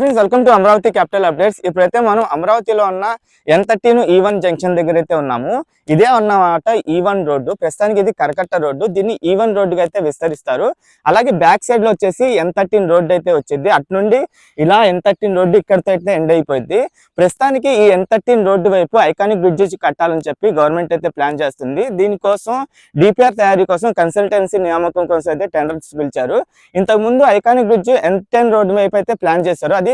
Friends welcome to Amaravati capital updates. ఇప్పుడైతే మనం అమరావతిలో ఉన్న N thirteen E one junction దగ్గర అయితే ఉన్నాము. ఇదే ఉన్నమాట ఈ వన్ రోడ్డు. ప్రస్తుతానికి ఇది కరకట్ట రోడ్డు. దీన్ని ఈ వన్ రోడ్డుగా అయితే విస్తరిస్తారు. అలాగే బ్యాక్ సైడ్లో వచ్చేసి ఎన్ థర్టీన్ రోడ్డు అయితే వచ్చింది. అటు నుండి ఇలా ఎన్ థర్టీన్ రోడ్డు ఇక్కడితో అయితే ఎండ్ అయిపోయింది. ప్రస్తుతానికి ఈ ఎన్ థర్టీన్ రోడ్డు వైపు ఐకానిక్ బ్రిడ్జెస్ కట్టాలని చెప్పి గవర్నమెంట్ అయితే ప్లాన్ చేస్తుంది. దీనికోసం డిపిఆర్ తయారీ కోసం కన్సల్టెన్సీ నియామకం కోసం అయితే టెండర్స్ పిలిచారు. ఇంతకు ముందు iconic bridge N ten road వైపు అయితే ప్లాన్ చేశారు. అది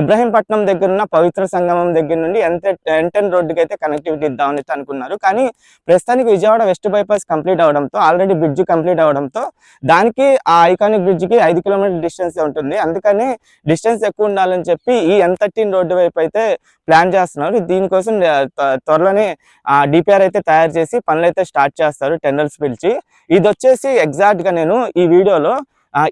ఇబ్రహీంపట్నం దగ్గర ఉన్న పవిత్ర సంగమం దగ్గర నుండి ఎంత ఎన్ రోడ్డుకి అయితే కనెక్టివిటీ ఇద్దామని అనుకున్నారు. కానీ ప్రస్తుతానికి విజయవాడ వెస్ట్ బైపాస్ కంప్లీట్ అవడంతో ఆల్రెడీ బ్రిడ్జ్ కంప్లీట్ అవడంతో దానికి ఆ ఐకానిక్ బ్రిడ్జ్కి ఐదు కిలోమీటర్ డిస్టెన్స్ ఉంటుంది. అందుకని డిస్టెన్స్ ఎక్కువ ఉండాలని చెప్పి ఈ ఎన్ థర్టీన్ రోడ్డు వైపు అయితే ప్లాన్ చేస్తున్నారు. దీనికోసం త్వరలోనే డిపిఆర్ అయితే తయారు చేసి పనులు అయితే స్టార్ట్ చేస్తారు టెండర్స్ పిలిచి. ఇది వచ్చేసి ఎగ్జాక్ట్గా నేను ఈ వీడియోలో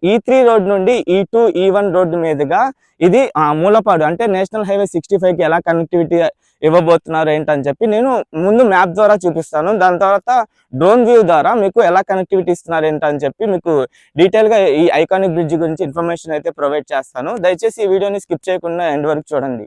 ఈ త్రీ e రోడ్ నుండి ఈ టూ ఈ వన్ రోడ్డు మీదుగా ఇది ఆ, మూలపాడు అంటే నేషనల్ హైవే సిక్స్టీ ఫైవ్కి ఎలా కనెక్టివిటీ ఇవ్వబోతున్నారు ఏంటని చెప్పి నేను ముందు మ్యాప్ ద్వారా చూపిస్తాను. దాని తర్వాత డ్రోన్ వ్యూ ద్వారా మీకు ఎలా కనెక్టివిటీ ఇస్తున్నారు ఏంటని చెప్పి మీకు డీటెయిల్గా ఈ ఐకానిక్ బ్రిడ్జ్ గురించి ఇన్ఫర్మేషన్ అయితే ప్రొవైడ్ చేస్తాను. దయచేసి ఈ వీడియోని స్కిప్ చేయకుండా ఎండ్ వరకు చూడండి.